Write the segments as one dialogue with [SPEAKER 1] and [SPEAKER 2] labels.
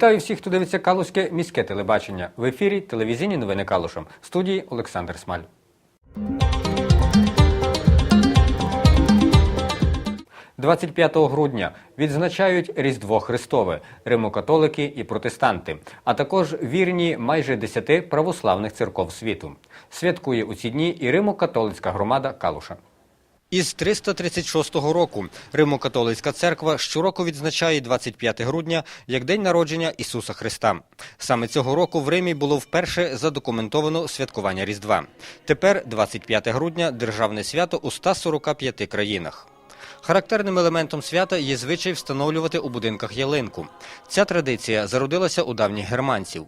[SPEAKER 1] Вітаю всіх, хто дивиться Калузьке міське телебачення. В ефірі телевізійні новини Калушем. В студії Олександр Смаль. «25 грудня відзначають Різдво Христове, римокатолики і протестанти, а також вірні майже десяти православних церков світу. Святкує у ці дні і римокатолицька громада Калуша. Із 336 року Римо-католицька церква щороку відзначає 25 грудня як день народження Ісуса Христа. Саме цього року в Римі було вперше задокументовано святкування Різдва. Тепер 25 грудня державне свято у 145 країнах. Характерним елементом свята є звичай встановлювати у будинках ялинку. Ця традиція зародилася у давніх германців.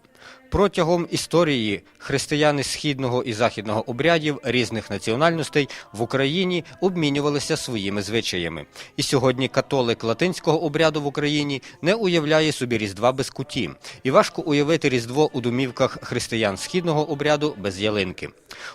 [SPEAKER 1] Протягом історії християни східного і західного обрядів різних національностей в Україні обмінювалися своїми звичаями. І сьогодні католик латинського обряду в Україні не уявляє собі Різдва без куті. І важко уявити Різдво у домівках християн східного обряду без ялинки.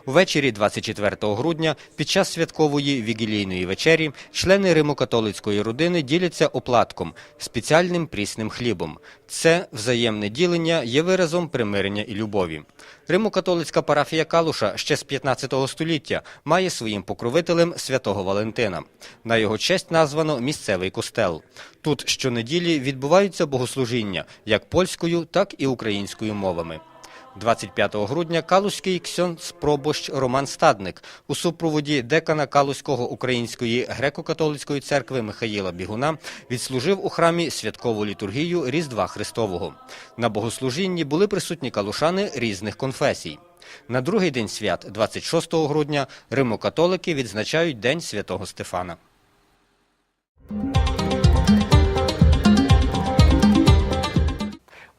[SPEAKER 1] Увечері 24 грудня під час святкової вігілійної вечері члени римокатолицької родини діляться оплатком спеціальним прісним хлібом. Це взаємне ділення є виразом примирення і любові. Римокатолицька парафія Калуша ще з 15 століття має своїм покровителем святого Валентина. На його честь названо місцевий костел. Тут щонеділі відбуваються богослужіння як польською, так і українською мовами. 25 грудня калузький ксьонц пробощ Роман Стадник у супроводі декана Калузького української греко-католицької церкви Михаїла Бігуна відслужив у храмі святкову літургію Різдва Христового. На богослужінні були присутні калушани різних конфесій. На другий день свят, 26 грудня, римокатолики відзначають День святого Стефана.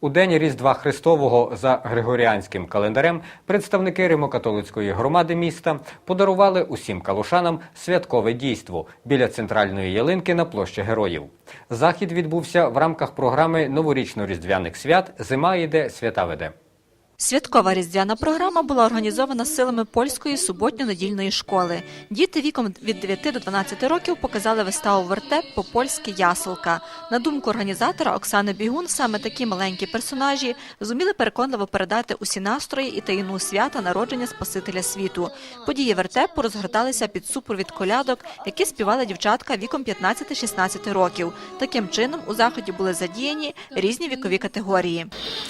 [SPEAKER 1] У день Різдва Христового за Григоріанським календарем представники Римокатолицької громади міста подарували усім калушанам святкове дійство біля центральної ялинки на площі Героїв. Захід відбувся в рамках програми новорічно-різдвяних свят Зима йде, свята веде.
[SPEAKER 2] Святкова різдвяна програма була організована силами польської суботньо-недільної школи. Діти віком від 9 до 12 років показали виставу вертеп по-польськи ясолка. На думку організатора Оксани Бігун, саме такі маленькі персонажі зуміли переконливо передати усі настрої і таїну свята народження Спасителя світу. Події вертепу розгорталися під супровід колядок, які співали дівчатка віком 15-16 років. Таким чином у заході були задіяні різні вікові категорії.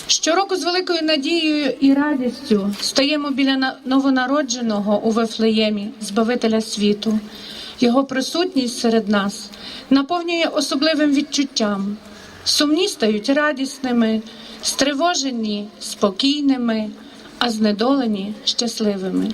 [SPEAKER 3] Щороку з великою надією і радістю стоїмо біля новонародженого у Вифлеємі, Збавителя світу. Його присутність серед нас наповнює особливим відчуттям. Сумні стають радісними, стривожені спокійними, а знедолені щасливими.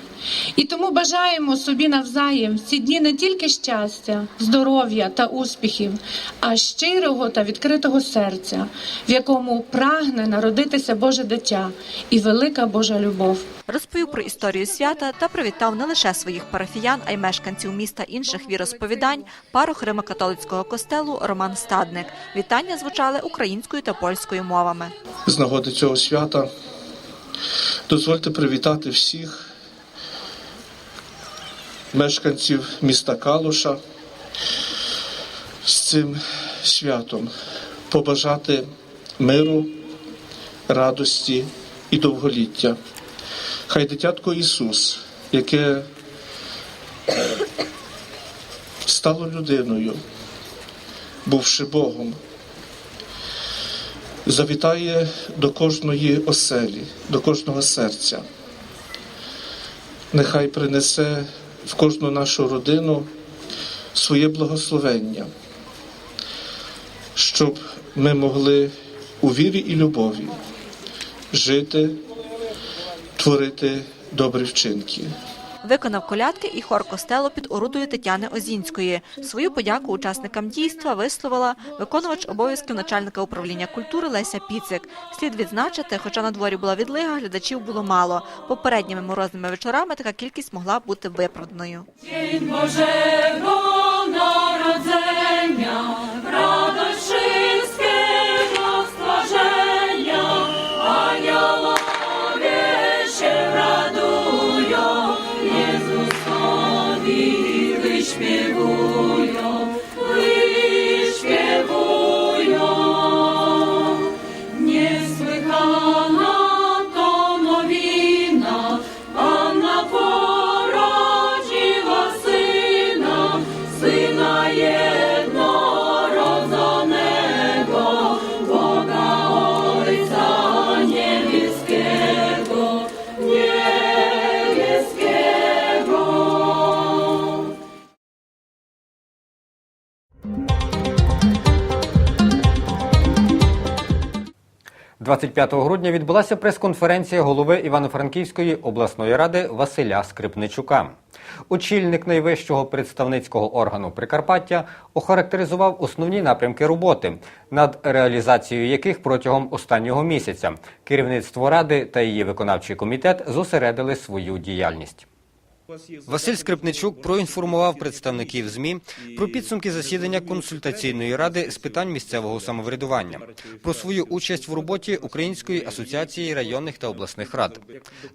[SPEAKER 3] І тому бажаємо собі навзаєм в ці дні не тільки щастя, здоров'я та успіхів, а щирого та відкритого серця, в якому прагне народитися Боже дитя і велика Божа любов.
[SPEAKER 2] Розповів про історію свята та привітав не лише своїх парафіян, а й мешканців міста інших віросповідань, парох Римокатолицького костелу Роман Стадник. Вітання звучали українською та польською мовами.
[SPEAKER 4] з нагоди цього свята. Дозвольте привітати всіх мешканців міста Калуша з цим святом, побажати миру, радості і довголіття. Хай дитятко Ісус, яке стало людиною, бувши Богом, завітає до кожної оселі, до кожного серця. Нехай принесе в кожну нашу родину своє благословення, щоб ми могли у вірі і любові жити, творити добрі вчинки.
[SPEAKER 2] Виконав колядки і хор костелу під орудою Тетяни Озінської. Свою подяку учасникам дійства висловила виконувач обов'язків начальника управління культури Леся Піцик. Слід відзначити, хоча на дворі була відлига, глядачів було мало. Попередніми морозними вечорами така кількість могла бути виправданою.
[SPEAKER 5] Bożego Narodzenia, w
[SPEAKER 1] 25 грудня відбулася прес-конференція голови Івано-Франківської обласної ради Василя Скрипничука. Очільник найвищого представницького органу Прикарпаття охарактеризував основні напрямки роботи, над реалізацією яких протягом останнього місяця керівництво ради та її виконавчий комітет зосередили свою діяльність. Василь Скрипничук проінформував представників ЗМІ про підсумки засідання консультаційної ради з питань місцевого самоврядування, про свою участь в роботі Української асоціації районних та обласних рад.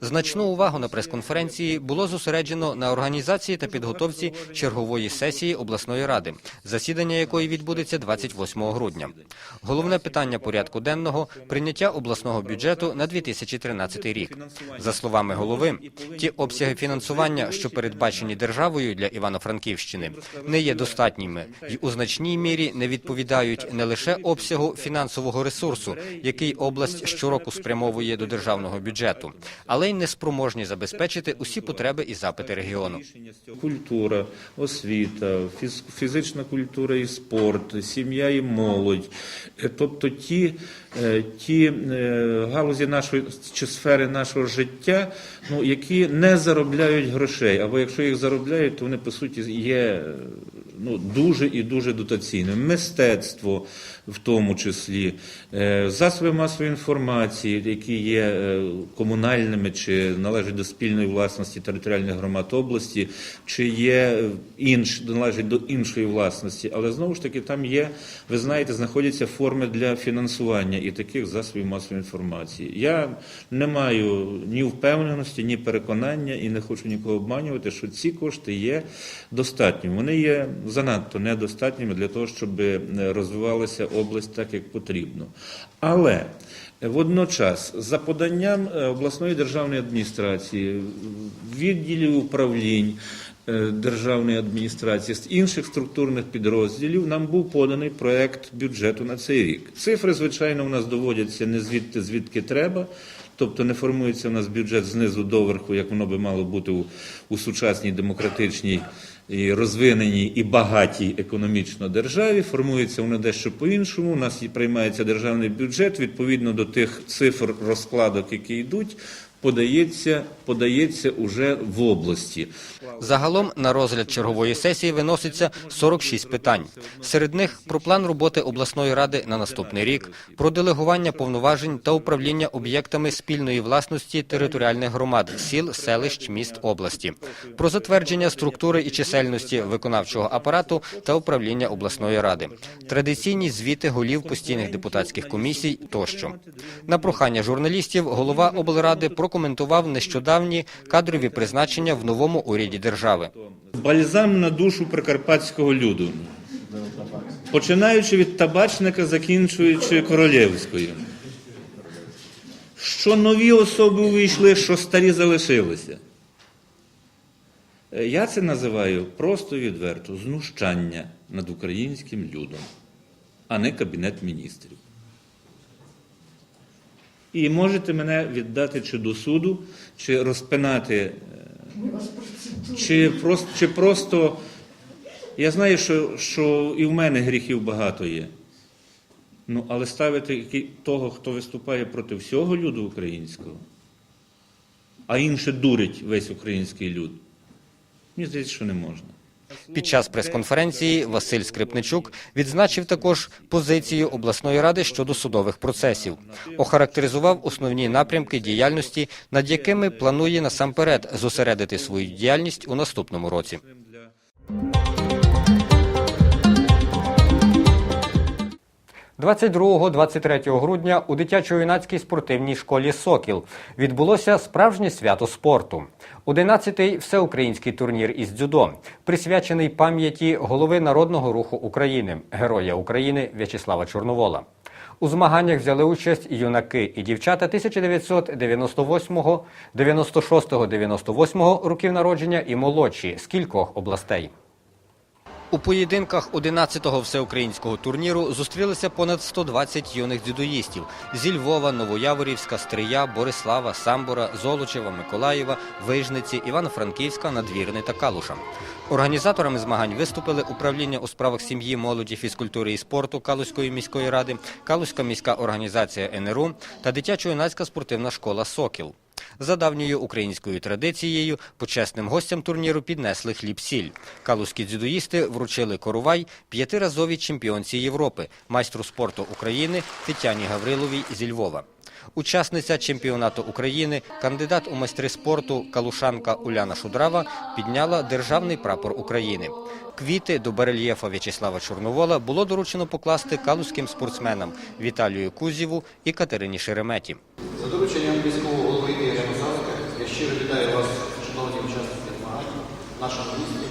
[SPEAKER 1] Значну увагу на прес-конференції було зосереджено на організації та підготовці чергової сесії обласної ради, засідання якої відбудеться 28 грудня. Головне питання порядку денного прийняття обласного бюджету на 2013 рік. За словами голови, ті обсяги фінансування, що передбачені державою для Івано-Франківщини, не є достатніми і у значній мірі не відповідають не лише обсягу фінансового ресурсу, який область щороку спрямовує до державного бюджету, але й неспроможні забезпечити усі потреби і запити регіону.
[SPEAKER 6] Культура, освіта, фіз- фізична культура і спорт, сім'я і молодь. Е, Тобто ті, ті е, галузі нашої чи сфери нашого життя, ну, які не заробляють грошей, або якщо їх заробляють, то вони по суті є е, ну, дуже і дуже дотаційними. Мистецтво в тому числі, е, засоби масової інформації, які є е, комунальними чи належать до спільної власності територіальних громад області, чи є е, інш, належать до іншої власності. Але знову ж таки, там є, ви знаєте, знаходяться форми для фінансування і таких засобів масової інформації. Я не маю ні впевненості, ні переконання і не хочу нікого обманювати, що ці кошти є достатніми. Вони є занадто недостатніми для того, щоб е, розвивалася область так, як потрібно. Але водночас, за поданням е, обласної державної адміністрації, відділів управлінь. е, Державної адміністрації з інших структурних підрозділів нам був поданий проект бюджету на цей рік. Цифри, звичайно, у нас доводяться не звідти, звідки треба. Тобто не формується у нас бюджет знизу до верху, як воно би мало бути у, у сучасній демократичній і розвиненій і багатій економічно державі. Формується воно дещо по-іншому. У нас приймається державний бюджет відповідно до тих цифр розкладок, які йдуть. Подається, подається уже в області.
[SPEAKER 1] Загалом на розгляд чергової сесії виноситься 46 питань. Серед них про план роботи обласної ради на наступний рік, про делегування повноважень та управління об'єктами спільної власності територіальних громад, сіл, селищ, міст області, про затвердження структури і чисельності виконавчого апарату та управління обласної ради, традиційні звіти голів постійних депутатських комісій тощо. На прохання журналістів голова облради прокоментував нещодавні кадрові призначення в новому уряді держави.
[SPEAKER 6] Бальзам на душу прикарпатського люду. Починаючи від табачника, закінчуючи королівською. Що нові особи увійшли, що старі залишилися. Е, Я це називаю просто відверто знущання над українським людом, а не Кабінет міністрів. І можете мене віддати чи до суду, чи розпинати, е, чи просто, чи просто. Я знаю, що, що і в мене гріхів багато є. Ну, але ставити того, хто виступає проти всього люду українського, а інше дурить весь український люд, мені здається, що не можна.
[SPEAKER 1] Під час прес-конференції Василь Скрипничук відзначив також позицію обласної ради щодо судових процесів, охарактеризував основні напрямки діяльності, над якими планує насамперед зосередити свою діяльність у наступному році. – 22-23 грудня у дитячо-юнацькій спортивній школі Сокіл відбулося справжнє свято спорту. 11-й всеукраїнський турнір із дзюдо, присвячений пам'яті голови народного руху України, героя України В'ячеслава Чорновола. У змаганнях взяли участь юнаки і дівчата 1998, 96, 98 років народження і молодші з кількох областей. У поєдинках 11-го всеукраїнського турніру зустрілися понад 120 юних дзюдоїстів зі Львова, Новояворівська, Стрия, Борислава, Самбора, Золочева, Миколаєва, Вижниці, Івано-Франківська, Надвірни та Калуша. Організаторами змагань виступили управління у справах сім'ї, молоді, фізкультури і спорту Калузької міської ради, Калузька міська організація НРУ та дитячо-юнацька спортивна школа Сокіл. За давньою українською традицією почесним гостям турніру піднесли хліб-сіль. Калузькі дзюдоїсти вручили коровай п'ятиразовій чемпіонці Європи, майстру спорту України Тетяні Гавриловій зі Львова. Учасниця чемпіонату України, кандидат у майстри спорту калушанка Уляна Шудрава підняла державний прапор України. Квіти до барельєфа В'ячеслава Чорновола було доручено покласти калузьким спортсменам Віталію Кузєву і Катерині Шереметі.
[SPEAKER 7] За дорученням міського голови Ігоря Мазарика я щиро вітаю вас, шановні учасники змагань, в нашому місті,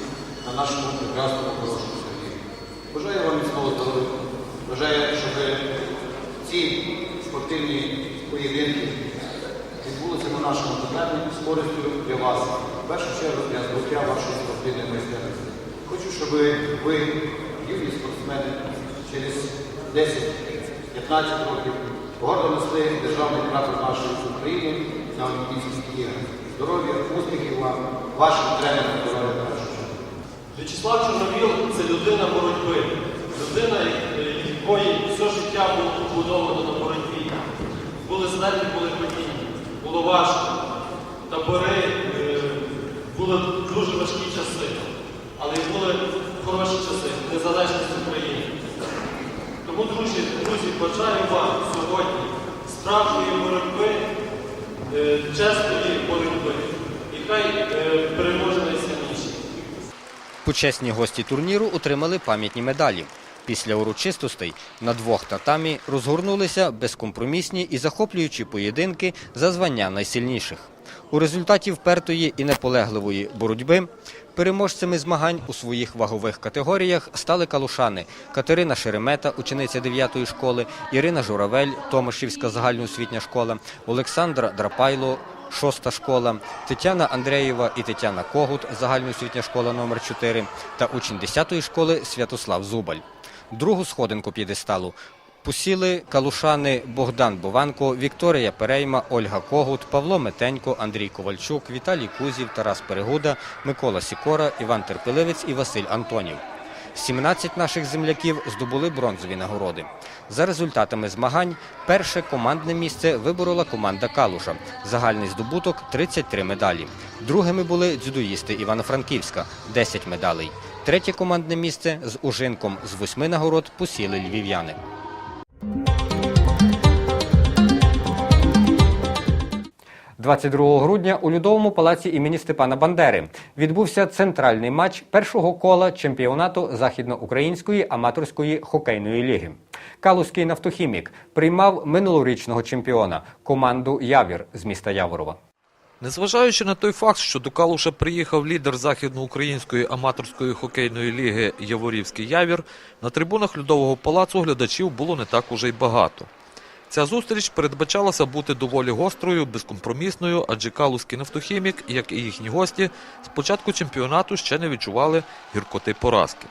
[SPEAKER 7] на нашому прекрасному хорошому селі. Бажаю вам міцного здоров'я. Бажаю, щоб ці спортивні поєдинки відбулися на нашому татамі з користю для вас, в першу чергу для здоров'я вашої спортивної майстерності. Хочу, щоб ви, юні спортсмени, через 10-15 років гордо несли державний прапор нашої України на Олімпійських іграх. Здоров'я, успіхів вам, вашим тренерам здоров'я першу.
[SPEAKER 8] В'ячеслав Чорновіл це людина боротьби, людина, е, якої все життя було побудовано на боротьбі. Були злети, були падіння, було важко. Табори е, були дуже важкі часи, але й були хороші часи, незалежність України. Тому, друзі, друзі, бажаю вам сьогодні справжньої боротьби, е, чесної боротьби. І хай е, переможе найсильніший.
[SPEAKER 1] Почесні гості турніру отримали пам'ятні медалі. Після урочистостей на двох татамі розгорнулися безкомпромісні і захоплюючі поєдинки за звання найсильніших. У результаті впертої і неполегливої боротьби переможцями змагань у своїх вагових категоріях стали калушани Катерина Шеремета, учениця 9-ї школи, Ірина Журавель, Томашівська загальноосвітня школа, Олександра Драпайло, Шоста школа, Тетяна Андреєва і Тетяна Когут, загальноосвітня школа номер 4 та учень 10-ї школи Святослав Зубаль. Другу сходинку п'єдесталу посіли калушани Богдан Бованко, Вікторія Перейма, Ольга Когут, Павло Метенько, Андрій Ковальчук, Віталій Кузів, Тарас Перегуда, Микола Сікора, Іван Терпеливець і Василь Антонів. 17 наших земляків здобули бронзові нагороди. За результатами змагань перше командне місце виборола команда Калуша. Загальний здобуток 33 медалі. Другими були дзюдоїсти Івано-Франківська 10 медалей. Третє командне місце з ужинком з восьми нагород посіли львів'яни. – 22 грудня у Людовому палаці імені Степана Бандери відбувся центральний матч першого кола чемпіонату Західноукраїнської аматорської хокейної ліги. Калузький нафтохімік приймав минулорічного чемпіона команду Явір з міста Яворова.
[SPEAKER 9] Незважаючи на той факт, що до Калуша приїхав лідер західноукраїнської аматорської хокейної ліги Яворівський Явір, на трибунах Людового палацу глядачів було не так уже й багато. Ця зустріч передбачалася бути доволі гострою, безкомпромісною, адже Калузький нафтохімік, як і їхні гості, з початку чемпіонату ще не відчували гіркоти поразки.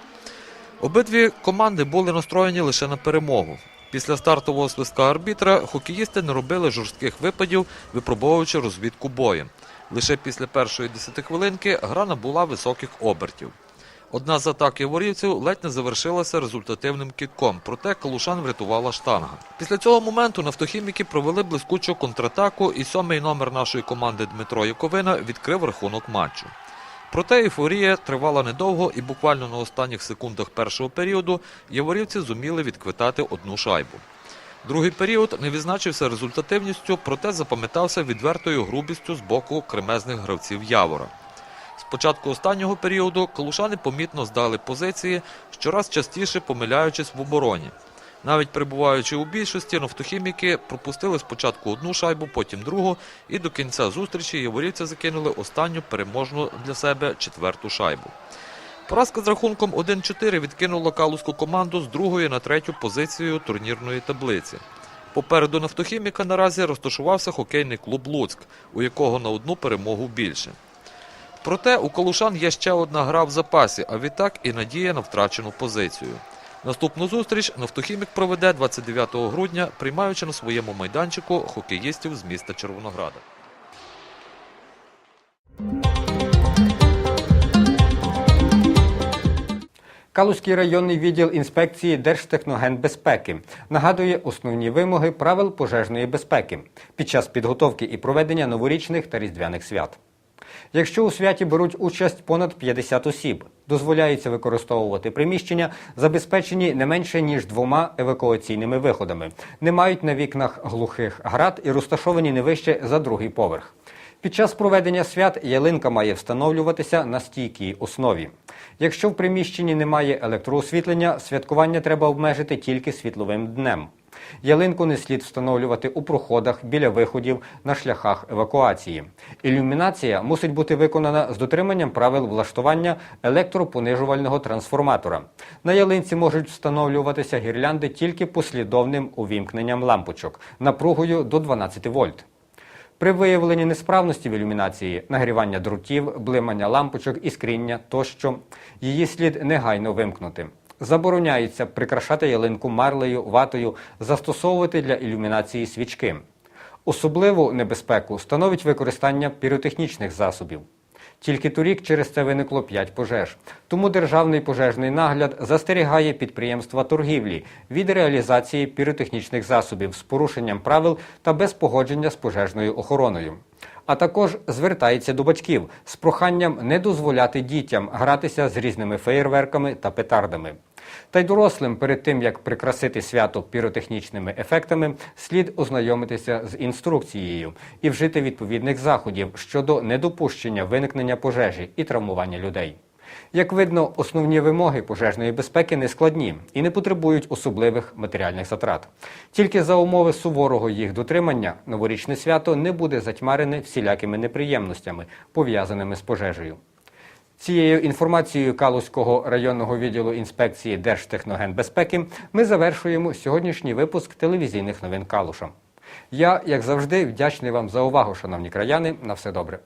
[SPEAKER 9] Обидві команди були настроєні лише на перемогу. Після стартового свистка арбітра хокеїсти не робили жорстких випадів, випробовуючи розвідку боєм. Лише після першої десятихвилинки гра набула високих обертів. Одна з атак яворівців ледь не завершилася результативним кітком, проте Калушан врятувала штанга. Після цього моменту нафтохіміки провели блискучу контратаку, і сьомий номер нашої команди Дмитро Яковина відкрив рахунок матчу. Проте ейфорія тривала недовго, і буквально на останніх секундах першого періоду яворівці зуміли відквитати одну шайбу. Другий період не відзначився результативністю, проте запам'ятався відвертою грубістю з боку кремезних гравців Явора. Початку останнього періоду калушани помітно здали позиції, щораз частіше помиляючись в обороні. Навіть перебуваючи у більшості, нафтохіміки пропустили спочатку одну шайбу, потім другу, і до кінця зустрічі яворівці закинули останню переможну для себе четверту шайбу. Поразка з рахунком 1-4 відкинула калузьку команду з другої на третю позицію турнірної таблиці. Попереду нафтохіміка наразі розташувався хокейний клуб Луцьк, у якого на одну перемогу більше. Проте у Калушан є ще одна гра в запасі, а відтак і надія на втрачену позицію. Наступну зустріч Нафтохімік проведе 29 грудня, приймаючи на своєму майданчику хокеїстів з міста Червонограда.
[SPEAKER 1] Калузький районний відділ інспекції Держтехногенбезпеки нагадує основні вимоги правил пожежної безпеки під час підготовки і проведення новорічних та різдвяних свят. Якщо у святі беруть участь понад 50 осіб, дозволяється використовувати приміщення, забезпечені не менше ніж двома евакуаційними виходами, не мають на вікнах глухих град і розташовані не вище за другий поверх. Під час проведення свят ялинка має встановлюватися на стійкій основі. Якщо в приміщенні немає електроосвітлення, святкування треба обмежити тільки світловим днем. Ялинку не слід встановлювати у проходах біля виходів на шляхах евакуації. Ілюмінація мусить бути виконана з дотриманням правил влаштування електропонижувального трансформатора. На ялинці можуть встановлюватися гірлянди тільки послідовним увімкненням лампочок напругою до 12 вольт. При виявленні несправності в ілюмінації, нагрівання дротів, блимання лампочок, іскріння тощо, її слід негайно вимкнути. Забороняється прикрашати ялинку марлею, ватою, застосовувати для ілюмінації свічки. Особливу небезпеку становить використання піротехнічних засобів. Тільки торік через це виникло 5 пожеж. Тому державний пожежний нагляд застерігає підприємства торгівлі від реалізації піротехнічних засобів з порушенням правил та без погодження з пожежною охороною. А також звертається до батьків з проханням не дозволяти дітям гратися з різними феєрверками та петардами. Та й дорослим перед тим як прикрасити свято піротехнічними ефектами, слід ознайомитися з інструкцією і вжити відповідних заходів щодо недопущення виникнення пожежі і травмування людей. Як видно, основні вимоги пожежної безпеки не складні і не потребують особливих матеріальних затрат. Тільки за умови суворого їх дотримання новорічне свято не буде затьмарене всілякими неприємностями, пов'язаними з пожежею. Цією інформацією Калузького районного відділу інспекції Держтехногенбезпеки ми завершуємо сьогоднішній випуск телевізійних новин Калуша. Я, як завжди, вдячний вам за увагу, шановні краяни. На все добре.